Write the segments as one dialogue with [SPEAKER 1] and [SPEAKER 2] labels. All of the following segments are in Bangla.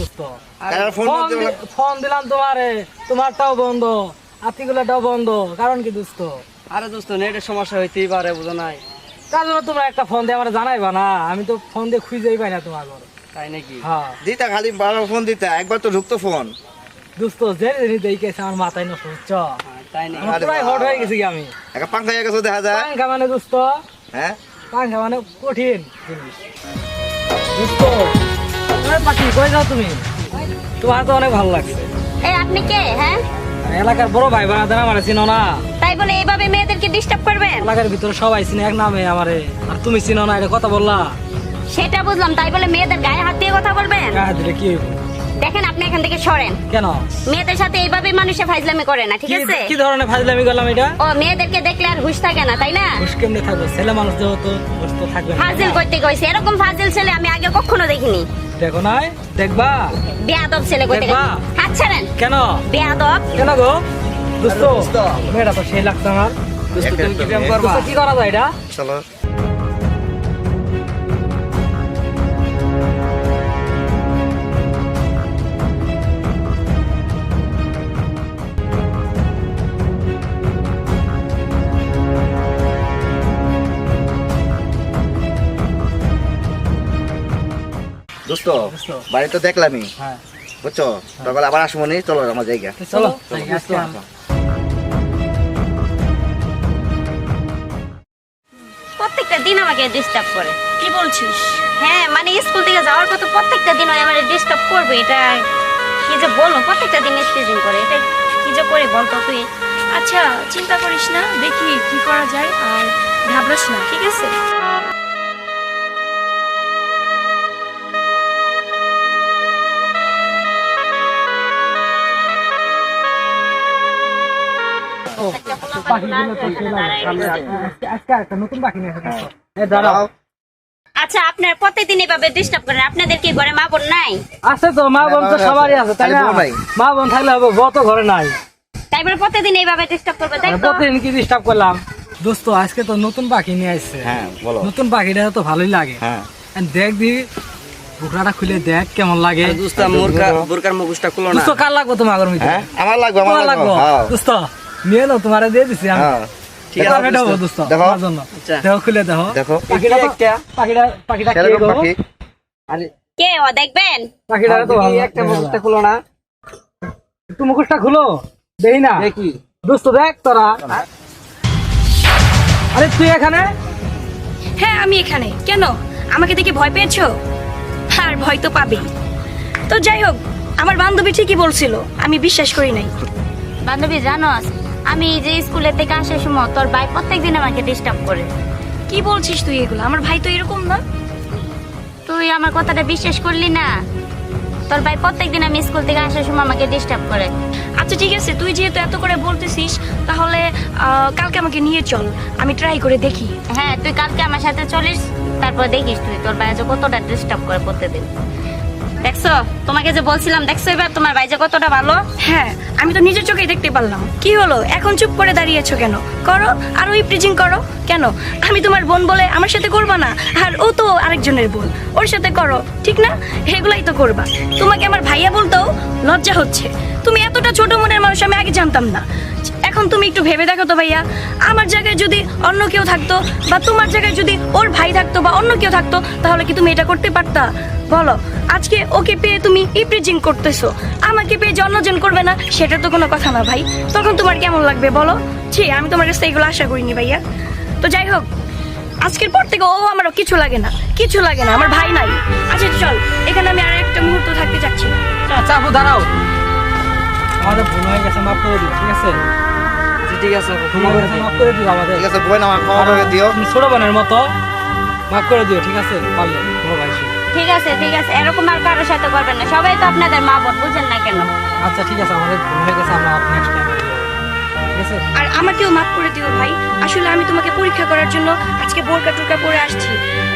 [SPEAKER 1] দোস্ত?
[SPEAKER 2] ফোন
[SPEAKER 1] দিলাম তোমারে তোমারটাও বন্ধ আতিগুলাটাও বন্ধ কারণ কি দোস্ত?
[SPEAKER 3] আরে দোস্ত নেটের সমস্যা হইতেই পারে বুঝো নাই।
[SPEAKER 1] তার জন্য তোমরা একটা ফোন দিয়ে আমার জানাইবা না আমি তো ফোন দিয়ে খুঁজেই পাই না তোমার
[SPEAKER 3] তাই নাকি?
[SPEAKER 1] হ্যাঁ।
[SPEAKER 2] দিতা খালি বারবার ফোন দিতা একবার তো ঢুকতো ফোন
[SPEAKER 1] দোস্ত যে জিনিস দেখেছে আমার মাথায় নষ্ট হচ্ছে।
[SPEAKER 3] হ্যাঁ, তাই নাকি?
[SPEAKER 1] হট হয়ে গেছি আমি?
[SPEAKER 2] একটা পাঙ্খা হয়ে গেছে দেখা যায়।
[SPEAKER 1] পাঙ্খা মানে দোস্ত?
[SPEAKER 2] হ্যাঁ?
[SPEAKER 1] পাঙ্খা মানে কঠিন জিনিস। দোস্ত পাখি কই যাও তুমি? তোমার তো অনেক ভালো লাগছে।
[SPEAKER 4] এই আপনি কে হ্যাঁ?
[SPEAKER 1] এলাকার বড় ভাই বোনাদের আমার চিনো না।
[SPEAKER 4] তাই বলে এইভাবে মেয়েদেরকে ডিস্টার্ব করবেন?
[SPEAKER 1] এলাকার ভিতরে সবাই চিনে এক নামে আমারে। আর তুমি চিনো না এটা কথা বললা।
[SPEAKER 4] সেটা বুঝলাম তাই বলে মেয়েদের গায়ে হাত দিয়ে কথা বলবেন?
[SPEAKER 1] গায়ে দিলে কি
[SPEAKER 4] দেখেন আপনি এখান থেকে সরেন।
[SPEAKER 1] কেন?
[SPEAKER 4] মেয়েদের সাথে এইভাবে মানুষে ফাইজলামি করে না ঠিক আছে?
[SPEAKER 1] কি ধরনের ফাজলামি করলাম এটা?
[SPEAKER 4] ও মেয়েদেরকে দেখলে আর হুশ থাকে না তাই না?
[SPEAKER 1] ঘুষ কেমনে থাকবে? ছেলে মানুষ যেহেতু ঘুষ তো থাকবে
[SPEAKER 4] ফাজিল করতে কইছে। এরকম ফাজিল ছেলে আমি আগে কখনো দেখিনি।
[SPEAKER 1] দেখো নাই? দেখবা?
[SPEAKER 4] বেয়াদব ছেলে কই
[SPEAKER 1] দেখবা?
[SPEAKER 4] হাত ছাড়েন।
[SPEAKER 1] কেন?
[SPEAKER 4] বেয়াদব।
[SPEAKER 1] কেন গো? দোস্ত
[SPEAKER 2] মেরা
[SPEAKER 1] মেয়েটা তো সেই লাগছে আমার
[SPEAKER 3] দোস্ত তুমি কি প্রেম করবা?
[SPEAKER 1] দোস্ত, কি করা যায় এটা?
[SPEAKER 2] চলো। দোস্ত। বাড়ি তো দেখলামই।
[SPEAKER 1] হ্যাঁ।
[SPEAKER 2] বুঝছ? তখন আবার আসব নি? চলো আমার জায়গা।
[SPEAKER 1] চলো
[SPEAKER 2] চলো,
[SPEAKER 1] আজকে
[SPEAKER 2] চলো।
[SPEAKER 1] আমরা-
[SPEAKER 4] প্রত্যেকটা দিন আমাকে ডিস্টার্ব করে।
[SPEAKER 5] কি বলছিস?
[SPEAKER 4] হ্যাঁ মানে স্কুল থেকে যাওয়ার তো প্রত্যেকটা দিন আমার ডিস্টার্ব করবে এটা কি যে বলব প্রত্যেকটা দিন স্টেজিং করে এটা কি যে করে বলতো তুই?
[SPEAKER 5] আচ্ছা চিন্তা করিস না দেখি কি করা যায় আর ঘাবড়াস না ঠিক আছে?
[SPEAKER 4] আচ্ছা আপনার প্রত্যেকদিন এভাবে ডিস্টার্ব করেন আপনাদের কি ঘরে মা বোন নাই?
[SPEAKER 1] আছে তো মা বোন তো সবারই আছে তাই না। মা বোন থাকলে হবে বউ তো ঘরে নাই।
[SPEAKER 4] তাই বলে প্রত্যেকদিন এইভাবে ডিস্টার্ব করবে তাই তো?
[SPEAKER 1] প্রতিদিন কি ডিস্টার্ব করলাম? দোস্ত আজকে তো নতুন পাখি নিয়ে আসছে।
[SPEAKER 2] হ্যাঁ বলো।
[SPEAKER 1] নতুন পাখিটা তো ভালোই লাগে।
[SPEAKER 2] হ্যাঁ।
[SPEAKER 1] And দেখ দি বুকরাটা খুলে দেখ কেমন লাগে।
[SPEAKER 3] আরে দোস্ত মুরকা বুরকার মুখোশটা খুলো না।
[SPEAKER 1] দোস্ত কার লাগবো তোমার মধ্যে?
[SPEAKER 2] হ্যাঁ? আমার লাগবে আমার লাগবে। হ্যাঁ।
[SPEAKER 1] দোস্ত নিয়ে নাও তোমারে দিয়ে দিছি আমি।
[SPEAKER 3] ঠিক আছে,
[SPEAKER 1] পাখিটা
[SPEAKER 3] দোস্ত।
[SPEAKER 2] দেখো।
[SPEAKER 1] তোমার জন্য। দেখো খুলে দেখো।
[SPEAKER 2] দেখো।
[SPEAKER 1] পাখিটা পাখিটা পাখিটা কে গো?
[SPEAKER 3] আরে
[SPEAKER 4] কে ও দেখবেন?
[SPEAKER 1] পাখিটা তো ভালো।
[SPEAKER 3] একটা মুখোশটা খুলো না।
[SPEAKER 1] একটু মুখোশটা খুলো দেখি না।
[SPEAKER 3] দেখি।
[SPEAKER 1] দোস্ত দেখ তোরা। আরে তুই এখানে?
[SPEAKER 5] হ্যাঁ আমি এখানে। কেন? আমাকে দেখে ভয় পেয়েছ? আর ভয় তো পাবেই তো যাই হোক আমার বান্ধবী ঠিকই বলছিল আমি বিশ্বাস করি নাই।
[SPEAKER 4] বান্ধবী জানোস আমি এই যে স্কুলে থেকে আসার সময় তোর ভাই প্রত্যেকদিন আমাকে ডিস্টার্ব করে।
[SPEAKER 5] কি বলছিস তুই এগুলো? আমার ভাই তো এরকম না।
[SPEAKER 4] তুই আমার কথাটা বিশ্বাস করলি না? তোর ভাই প্রত্যেকদিন আমি স্কুল থেকে আসার সময় আমাকে ডিস্টার্ব করে।
[SPEAKER 5] আচ্ছা ঠিক আছে। তুই যেহেতু এত করে বলতেছিস তাহলে কালকে আমাকে নিয়ে চল। আমি ট্রাই করে দেখি।
[SPEAKER 4] হ্যাঁ তুই কালকে আমার সাথে চলিস তারপর দেখিস তুই তোর ভাই যে কতটা ডিস্টার্ব করে প্রত্যেকদিন। দেখছ? তোমাকে যে বলছিলাম, দেখছ এবার তোমার যে কতটা ভালো?
[SPEAKER 5] হ্যাঁ আমি তো নিজের চোখেই দেখতে পারলাম। কি হলো? এখন চুপ করে দাঁড়িয়েছো কেন? করো, আর ওই প্রিজিং করো। কেন? আমি তোমার বোন বলে আমার সাথে করবা না, আর ও তো আরেকজনের বোন। ওর সাথে করো, ঠিক না? এগুলাই তো করবা। তোমাকে আমার ভাইয়া বলতেও লজ্জা হচ্ছে। তুমি এতটা ছোট মনের মানুষ, আমি আগে জানতাম না। এখন তুমি একটু ভেবে দেখো তো ভাইয়া, আমার জায়গায় যদি অন্য কেউ থাকতো, বা তোমার জায়গায় যদি ওর ভাই থাকতো, বা অন্য কেউ থাকতো, তাহলে কি তুমি এটা করতে পারতা? বলো আজকে ওকে পেয়ে তুমি ইপ্রিজিং করতেছো। আমাকে পেয়ে জন্মজন করবে না সেটা তো কোনো কথা না ভাই। তখন তোমার কেমন লাগবে বলো? ছি আমি তোমার কাছে এগুলো আশা করিনি ভাইয়া। তো যাই হোক আজকের পর থেকে ও আমারও কিছু লাগে না কিছু লাগে না আমার ভাই নাই। আচ্ছা চল এখানে আমি আর একটা মুহূর্ত থাকতে চাচ্ছি না
[SPEAKER 1] আচ্ছা আপু দাঁড়াও। আমাদের ভুল হয়ে গেছে মাফ করে দিও ঠিক আছে?
[SPEAKER 3] আচ্ছা, ঠিক আছে
[SPEAKER 1] ভুল হয়ে গেছে মাফ করে দিও আমাদের।
[SPEAKER 2] ঠিক আছে বই না দাওয়া দিও।
[SPEAKER 1] ছোট বোনের মতো মাফ করে দিও ঠিক আছে? পারলে তোমার ভাই।
[SPEAKER 4] ঠিক আছে ঠিক আছে। এরকম আর কারোর সাথে করবেন না। সবাই তো আপনাদের মা বোন বুঝেন না কেন?
[SPEAKER 1] আচ্ছা ঠিক আছে আমাদের ভুল হয়ে গেছে আমরা নেক্সট টাইম ঠিক আছে?
[SPEAKER 5] আর আমাকেও মাফ করে দিও ভাই। আসলে আমি তোমাকে পরীক্ষা করার জন্য আজকে বোরকা টোরকা পরে আসছি।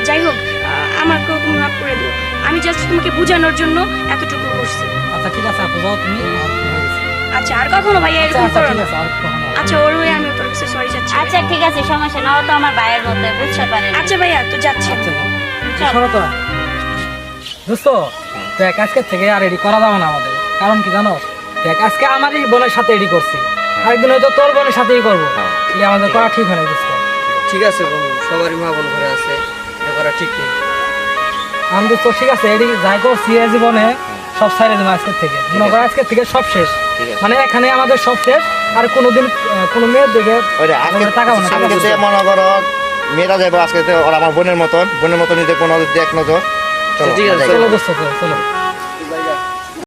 [SPEAKER 5] যাই হোক আমাকেও তুমি মাফ করে দিও। আমি জাস্ট তোমাকে বোঝানোর জন্য এতটুকু করছি।
[SPEAKER 1] আচ্ছা ঠিক আছে আপু যাও তুমি।
[SPEAKER 5] আচ্ছা আর কখনো ভাইয়া
[SPEAKER 1] আচ্ছা
[SPEAKER 5] এরকম
[SPEAKER 1] আচ্ছা
[SPEAKER 5] করো না। আচ্ছা ওর হয়ে আমি তোর কাছে সরি যাচ্ছি।
[SPEAKER 4] আচ্ছা ঠিক আছে সমস্যা না ও তো আমার ভাইয়ের মতো বুঝতে পারেন।
[SPEAKER 5] আচ্ছা ভাইয়া তো যাচ্ছি।
[SPEAKER 1] আচ্ছা
[SPEAKER 4] চল।
[SPEAKER 1] শোনো তো দোস্ত দেখ আজকে থেকে আর এডি করা যাবে না আমাদের। কারণ কি জানো? দেখ আজকে আমারই বোনের সাথে এডি করছি। আরেকদিন হয়তো তোর বোনের সাথেই করব।
[SPEAKER 2] হ্যাঁ।
[SPEAKER 1] আমাদের করা ঠিক হয় না দোস্ত।
[SPEAKER 3] ঠিক আছে বন্ধু সবারই মা বোন ঘরে আছে। এটা করা ঠিক নেই।
[SPEAKER 1] আমি দোস্ত ঠিক আছে এডি যাই করছি এ জীবনে সব সাইড দেবো আজকের থেকে। মনে করো আজকের থেকে সব শেষ।
[SPEAKER 2] ঠিক
[SPEAKER 1] মানে এখানে আমাদের সব শেষ আর কোনোদিন কোনো মেয়ের দিকে তাকাবো না।
[SPEAKER 2] মনে করো মেয়েরা যাব আজকে ওরা আমার বোনের মতন। বোনের মতন নিতে কোনো দেখ নজর। চলো
[SPEAKER 3] ঠিক আছে,
[SPEAKER 2] আমরা